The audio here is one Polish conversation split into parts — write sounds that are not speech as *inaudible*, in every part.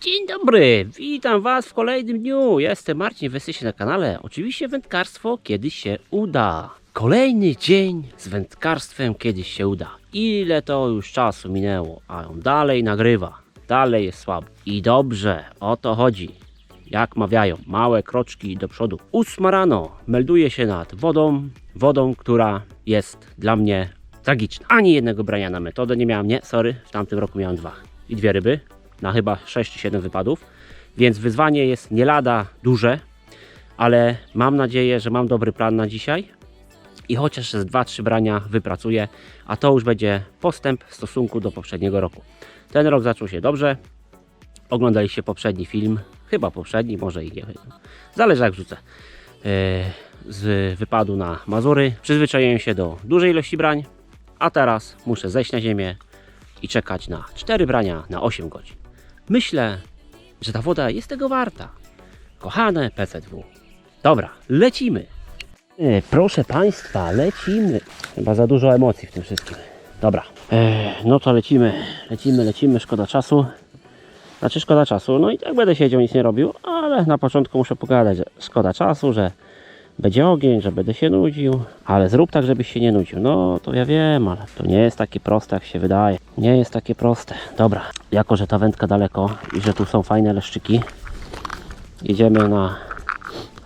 Dzień dobry, witam Was w kolejnym dniu. Jestem Marcin, jesteście na kanale. Oczywiście wędkarstwo kiedyś się uda. Kolejny dzień z wędkarstwem kiedyś się uda. Ile to już czasu minęło, a on dalej nagrywa. Dalej jest słabo. I dobrze, o to chodzi. Jak mawiają, małe kroczki do przodu. Ósma rano melduje się nad wodą, wodą, która jest dla mnie tragiczna. Ani jednego brania na metodę nie miałem, nie, sorry, w tamtym roku miałem dwa. I dwie ryby, na chyba 6 czy 7 wypadów, więc wyzwanie jest nie lada duże, ale mam nadzieję, że mam dobry plan na dzisiaj i chociaż z 2-3 brania wypracuję, a to już będzie postęp w stosunku do poprzedniego roku. Ten rok zaczął się dobrze, oglądaliście poprzedni film, chyba poprzedni, może i nie, zależy jak wrzucę, yy, z wypadu na Mazury. Przyzwyczaiłem się do dużej ilości brań, a teraz muszę zejść na ziemię i czekać na 4 brania na 8 godzin. Myślę, że ta woda jest tego warta. Kochane PZW. Dobra, lecimy. E, proszę Państwa, lecimy. Chyba za dużo emocji w tym wszystkim. Dobra, e, no to lecimy, lecimy, lecimy, szkoda czasu. Znaczy szkoda czasu, no i tak będę siedział, nic nie robił, ale na początku muszę pogadać, że szkoda czasu, że będzie ogień, że będę się nudził, ale zrób tak, żebyś się nie nudził. No to ja wiem, ale to nie jest takie proste, jak się wydaje. Nie jest takie proste. Dobra, jako że ta wędka daleko i że tu są fajne leszczyki, jedziemy na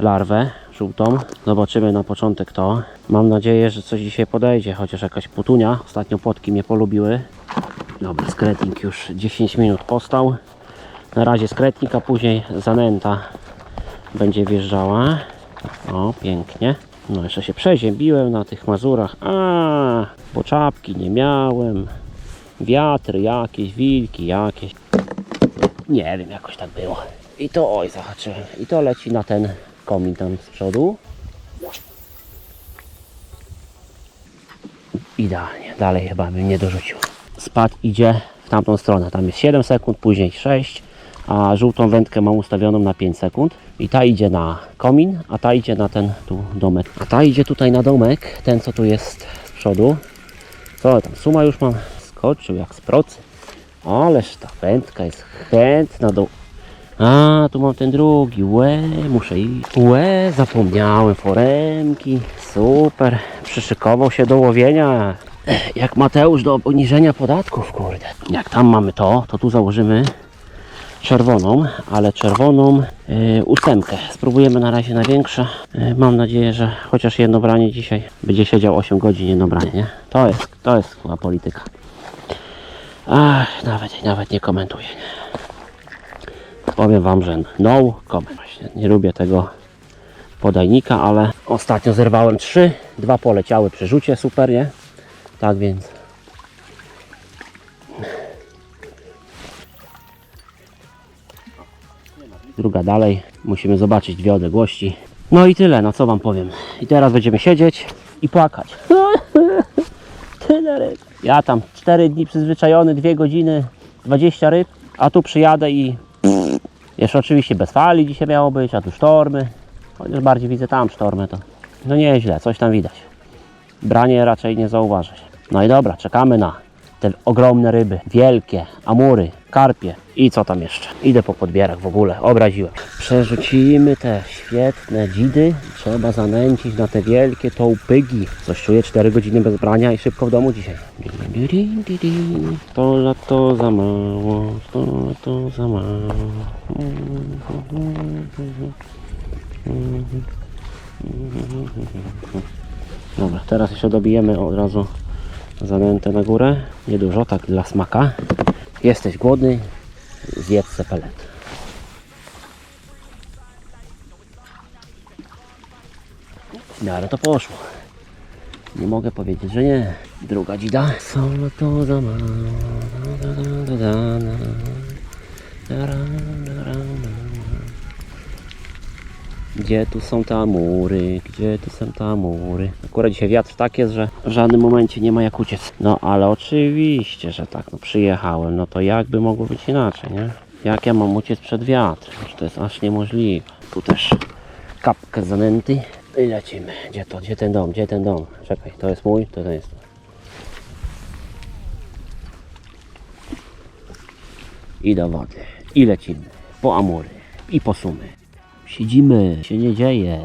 larwę żółtą. Zobaczymy na początek to. Mam nadzieję, że coś dzisiaj podejdzie, chociaż jakaś putunia. Ostatnio płotki mnie polubiły. Dobra, skretnik już 10 minut postał. Na razie skretnik, a później zanęta będzie wjeżdżała. O, pięknie. No jeszcze się przeziębiłem na tych mazurach. A, bo czapki nie miałem. Wiatry jakieś, wilki jakieś. Nie wiem, jakoś tak było. I to, oj, zahaczyłem. I to leci na ten komin tam z przodu. Idealnie. Dalej chyba bym nie dorzucił. Spad idzie w tamtą stronę. Tam jest 7 sekund, później 6 a żółtą wędkę mam ustawioną na 5 sekund i ta idzie na komin, a ta idzie na ten tu domek. A ta idzie tutaj na domek, ten co tu jest z przodu. Co tam, suma już mam skoczył jak z procy. Ależ ta wędka jest chętna do... A, tu mam ten drugi, łe, muszę iść. Łe, zapomniałem, foremki, super. Przyszykował się do łowienia, jak Mateusz do obniżenia podatków, kurde. Jak tam mamy to, to tu założymy czerwoną, ale czerwoną yy, ósemkę. Spróbujemy na razie na większe. Yy, mam nadzieję, że chociaż jedno branie dzisiaj będzie siedział 8 godzin jedno branie, nie? To jest, to jest chyba polityka. Ach, nawet, nawet nie komentuję. Nie. Powiem Wam, że no comment. Właśnie nie lubię tego podajnika, ale ostatnio zerwałem trzy, dwa poleciały przy rzucie, super, nie? Tak więc druga dalej. Musimy zobaczyć dwie odległości. No i tyle, no co wam powiem. I teraz będziemy siedzieć i płakać. *laughs* Tyle ryb. Ja tam 4 dni przyzwyczajony, 2 godziny, 20 ryb, a tu przyjadę i jeszcze oczywiście bez fali dzisiaj miało być, a tu sztormy. Chociaż bardziej widzę tam sztormy, to no nieźle, coś tam widać. Branie raczej nie zauważyć. No i dobra, czekamy na te ogromne ryby, wielkie, amury, karpie i co tam jeszcze. Idę po podbierak w ogóle, obraziłem. Przerzucimy te świetne dzidy, trzeba zanęcić na te wielkie tołpygi. Coś czuję, 4 godziny bez brania i szybko w domu dzisiaj. To lato za mało, to lato za mało. Dobra, teraz jeszcze dobijemy od razu zanętę na górę. Niedużo, tak dla smaka. Jesteś głodny? Zjedz se pelet. W miarę to poszło. Nie mogę powiedzieć, że nie. Druga dzida. Solo to za mało. Gdzie tu są te amury? Gdzie tu są te amury? Akurat dzisiaj wiatr tak jest, że w żadnym momencie nie ma jak uciec. No ale oczywiście, że tak. No przyjechałem. No to jakby mogło być inaczej, nie? Jak ja mam uciec przed wiatrem? Że to jest aż niemożliwe. Tu też kapkę zanęty. I lecimy. Gdzie to? Gdzie ten dom? Gdzie ten dom? Czekaj, to jest mój? To, to jest. I do wody. i lecimy. Po amury i po sumy. Siedzimy, się nie dzieje.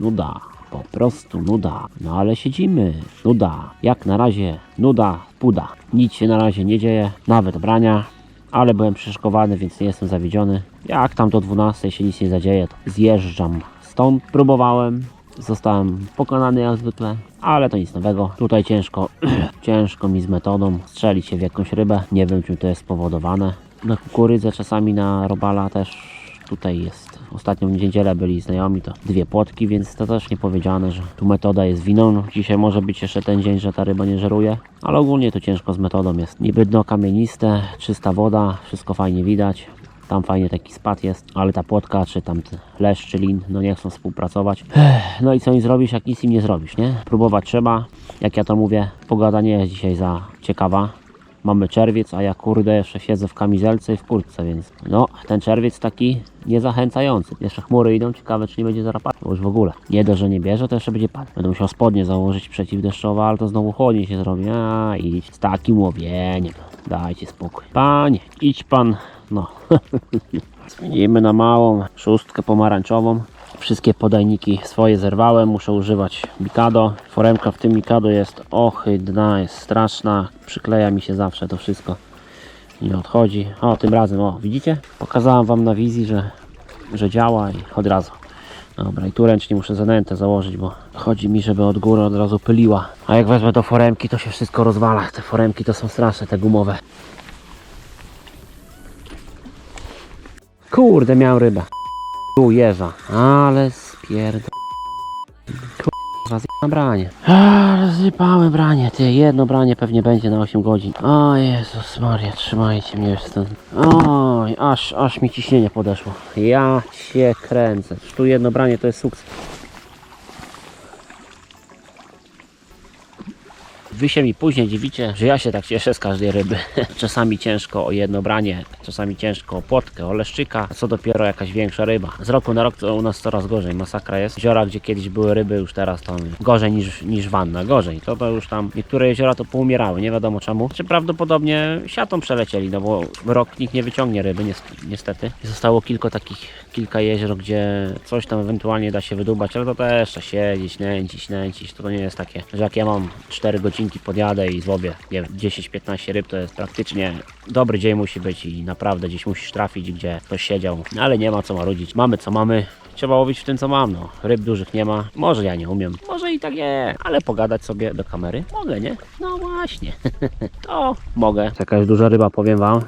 Nuda. Po prostu nuda. No ale siedzimy. Nuda. Jak na razie nuda, puda. Nic się na razie nie dzieje, nawet brania. Ale byłem przyszykowany, więc nie jestem zawiedziony. Jak tam do 12 się nic nie zadzieje, to zjeżdżam stąd. Próbowałem. Zostałem pokonany jak zwykle, ale to nic nowego. Tutaj ciężko, *clears throat* ciężko mi z metodą strzelić się w jakąś rybę. Nie wiem, czym to jest spowodowane. Na kukurydzę czasami na robala też tutaj jest. Ostatnią niedzielę byli znajomi, to dwie płotki, więc to też nie powiedziane, że tu metoda jest winą. No, Dzisiaj może być jeszcze ten dzień, że ta ryba nie żeruje, ale ogólnie to ciężko z metodą jest. Niby dno kamieniste, czysta woda, wszystko fajnie widać. Tam fajnie taki spad jest, ale ta płotka, czy tam leszcz, czy lin, no nie chcą współpracować. Ech, No i co im zrobisz, jak nic im nie zrobisz, nie? Próbować trzeba. Jak ja to mówię, pogoda nie jest dzisiaj za ciekawa. Mamy czerwiec, a ja kurde jeszcze siedzę w kamizelce i w kurtce, więc no ten czerwiec taki niezachęcający. Jeszcze chmury idą, ciekawe czy nie będzie zaraz bo już w ogóle. Nie dość, że nie bierze, to jeszcze będzie padł. Będę musiał spodnie założyć przeciwdeszczowe, ale to znowu chłodniej się zrobi. A idź z takim łowieniem. Dajcie spokój. Panie, idź pan, no. *laughs* Zmienimy na małą szóstkę pomarańczową. Wszystkie podajniki swoje zerwałem, muszę używać Mikado. Foremka w tym Mikado jest ohydna, jest straszna, przykleja mi się zawsze to wszystko. Nie odchodzi. O, tym razem, o, widzicie? Pokazałem Wam na wizji, że, że działa i od razu. Dobra, i tu ręcznie muszę zanętę założyć, bo chodzi mi, żeby od góry od razu pyliła. A jak wezmę do foremki, to się wszystko rozwala. Te foremki to są straszne, te gumowe. Kurde, miał rybę. Tu jeża, ale spierd... Kurwa, zjebałem branie. Ale zjebałem branie, ty, jedno branie pewnie będzie na 8 godzin. O Jezus Maria, trzymajcie mnie już stąd. Oj, aż, aż mi ciśnienie podeszło. Ja cię kręcę. Tu jedno branie to jest sukces. Wy się mi później dziwicie, że ja się tak cieszę z każdej ryby. *laughs* Czasami ciężko o jedno branie, czasami ciężko o płotkę, o leszczyka, a co dopiero jakaś większa ryba. Z roku na rok to u nas coraz gorzej, masakra jest. Jeziora, gdzie kiedyś były ryby, już teraz tam gorzej niż, niż wanna, gorzej. To to już tam, niektóre jeziora to poumierały, nie wiadomo czemu. Czy prawdopodobnie siatą przelecieli, no bo rok nikt nie wyciągnie ryby, nies- niestety. Zostało kilka takich, kilka jezior, gdzie coś tam ewentualnie da się wydubać, ale to też trzeba siedzieć, nęcić, nęcić. To, to nie jest takie, że jak ja mam 4 godzinki podjadę i złowię, nie wiem, 10-15 ryb, to jest praktycznie dobry dzień musi być i naprawdę gdzieś musisz trafić, gdzie ktoś siedział. No, ale nie ma co marudzić. Mamy co mamy. Trzeba łowić w tym co mam, no. Ryb dużych nie ma. Może ja nie umiem. Może i tak nie. Ale pogadać sobie do kamery mogę, nie? No właśnie. *laughs* to mogę. Jakaś duża ryba, powiem wam.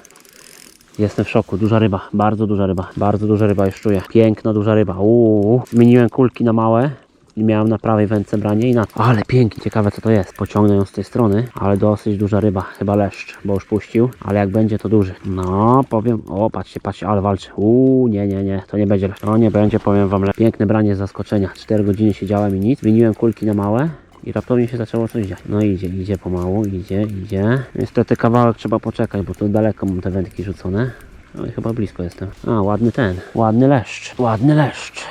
Jestem w szoku, duża ryba, bardzo duża ryba, bardzo duża ryba już czuję. Piękna duża ryba. Uuu. Zmieniłem kulki na małe i miałem na prawej wędce branie i na Ale pięknie, ciekawe co to jest. Pociągnę ją z tej strony, ale dosyć duża ryba, chyba leszcz, bo już puścił, ale jak będzie to duży. No, powiem, o patrzcie, patrzcie, ale walczy. Uuu, nie, nie, nie, to nie będzie leszcz. To nie będzie, powiem wam, le- piękne branie z zaskoczenia. 4 godziny siedziałem i nic, zmieniłem kulki na małe. I raptownie się zaczęło coś dziać. No idzie, idzie pomału, idzie, idzie. Niestety kawałek trzeba poczekać, bo tu daleko mam te wędki rzucone. No i chyba blisko jestem. A, ładny ten. Ładny leszcz. Ładny leszcz.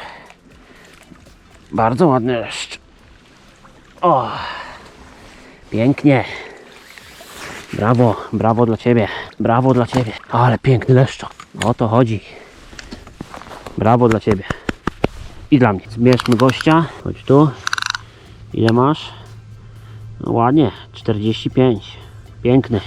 Bardzo ładny leszcz. O! Pięknie. Brawo, brawo dla Ciebie. Brawo dla Ciebie. Ale piękny leszczo. O to chodzi. Brawo dla Ciebie. I dla mnie. Zbierzmy gościa. Chodź tu. Ile masz? No ładnie. 45. Piękny.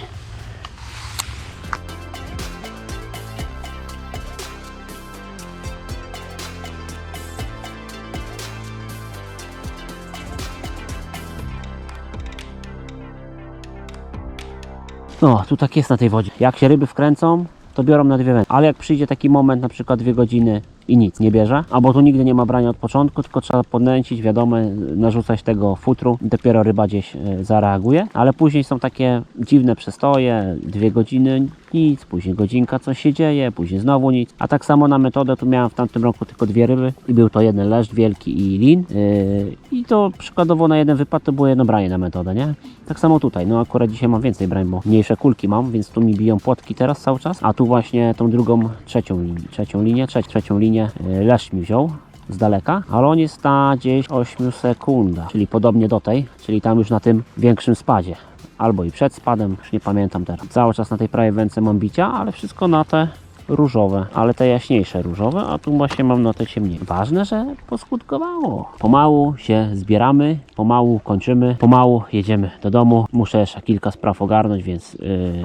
No, tu tak jest na tej wodzie. Jak się ryby wkręcą, to biorą na dwie wędki. Ale jak przyjdzie taki moment, na przykład dwie godziny i nic nie bierze, albo tu nigdy nie ma brania od początku, tylko trzeba podnęcić, wiadomo, narzucać tego futru dopiero ryba gdzieś e, zareaguje. Ale później są takie dziwne przestoje, dwie godziny nic, później godzinka coś się dzieje, później znowu nic. A tak samo na metodę tu miałem w tamtym roku tylko dwie ryby i był to jeden leszcz wielki i lin. Yy, I to przykładowo na jeden wypad to było jedno branie na metodę, nie? Tak samo tutaj, no akurat dzisiaj mam więcej brań, bo mniejsze kulki mam, więc tu mi biją płotki teraz cały czas, a tu właśnie tą drugą, trzecią, linię- trzecią linię, trzecią linię yy, leszcz mi wziął z daleka, ale on jest na gdzieś 8 sekundach, czyli podobnie do tej, czyli tam już na tym większym spadzie. Albo i przed spadem, już nie pamiętam teraz. Cały czas na tej prawej wędce mam bicia, ale wszystko na te różowe, ale te jaśniejsze różowe, a tu właśnie mam na te ciemniej. Ważne, że poskutkowało. Pomału się zbieramy, pomału kończymy, pomału jedziemy do domu. Muszę jeszcze kilka spraw ogarnąć, więc yy,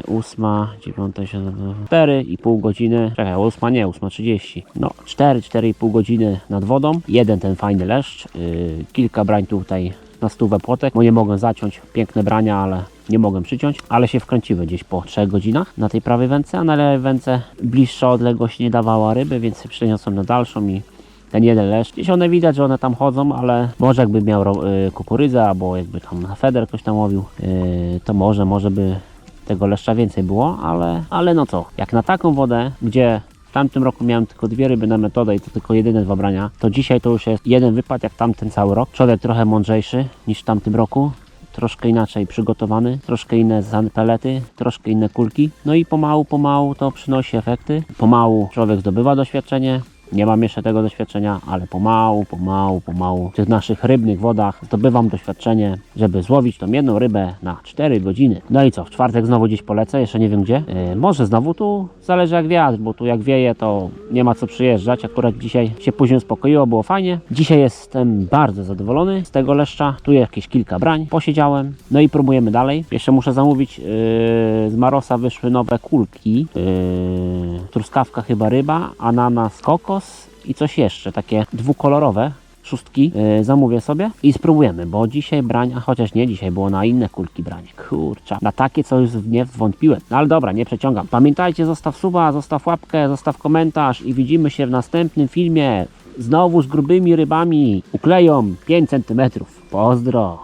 ósma, dziewiąta, siódma, cztery i pół godziny. Czekaj, ósma nie, ósma trzydzieści. No, cztery, cztery i pół godziny nad wodą. Jeden ten fajny leszcz, yy, kilka brań tutaj na stówę płotek, bo nie mogę zaciąć. Piękne brania, ale nie mogę przyciąć, ale się wkręciły gdzieś po 3 godzinach na tej prawej wędce, a na lewej wędce bliższa odległość nie dawała ryby, więc przeniosłem na dalszą i ten jeden leszcz. Gdzieś one widać, że one tam chodzą, ale może jakby miał y, kukurydzę albo jakby tam na feder ktoś tam łowił, y, to może, może by tego leszcza więcej było, ale, ale no co, jak na taką wodę, gdzie w tamtym roku miałem tylko dwie ryby na metodę i to tylko jedyne dwa brania, to dzisiaj to już jest jeden wypad jak tamten cały rok. Przodek trochę mądrzejszy niż w tamtym roku, troszkę inaczej przygotowany, troszkę inne pelety, troszkę inne kulki. No i pomału, pomału to przynosi efekty. Pomału człowiek zdobywa doświadczenie. Nie mam jeszcze tego doświadczenia, ale pomału, pomału, pomału w tych naszych rybnych wodach zdobywam doświadczenie, żeby złowić tą jedną rybę na 4 godziny. No i co, w czwartek znowu gdzieś polecę, jeszcze nie wiem gdzie. Yy, może znowu tu, zależy jak wiatr, bo tu jak wieje to nie ma co przyjeżdżać. Akurat dzisiaj się później uspokoiło, było fajnie. Dzisiaj jestem bardzo zadowolony z tego leszcza. Tu jakieś kilka brań, posiedziałem. No i próbujemy dalej. Jeszcze muszę zamówić yy, z Marosa wyszły nowe kulki. Yy, truskawka chyba ryba, ananas kokos i coś jeszcze, takie dwukolorowe szóstki yy, zamówię sobie i spróbujemy, bo dzisiaj brań, a chociaż nie, dzisiaj było na inne kulki branie. Kurczę, na takie co już nie wątpiłem. No ale dobra, nie przeciągam. Pamiętajcie, zostaw suba, zostaw łapkę, zostaw komentarz i widzimy się w następnym filmie. Znowu z grubymi rybami. Ukleją 5 cm. Pozdro.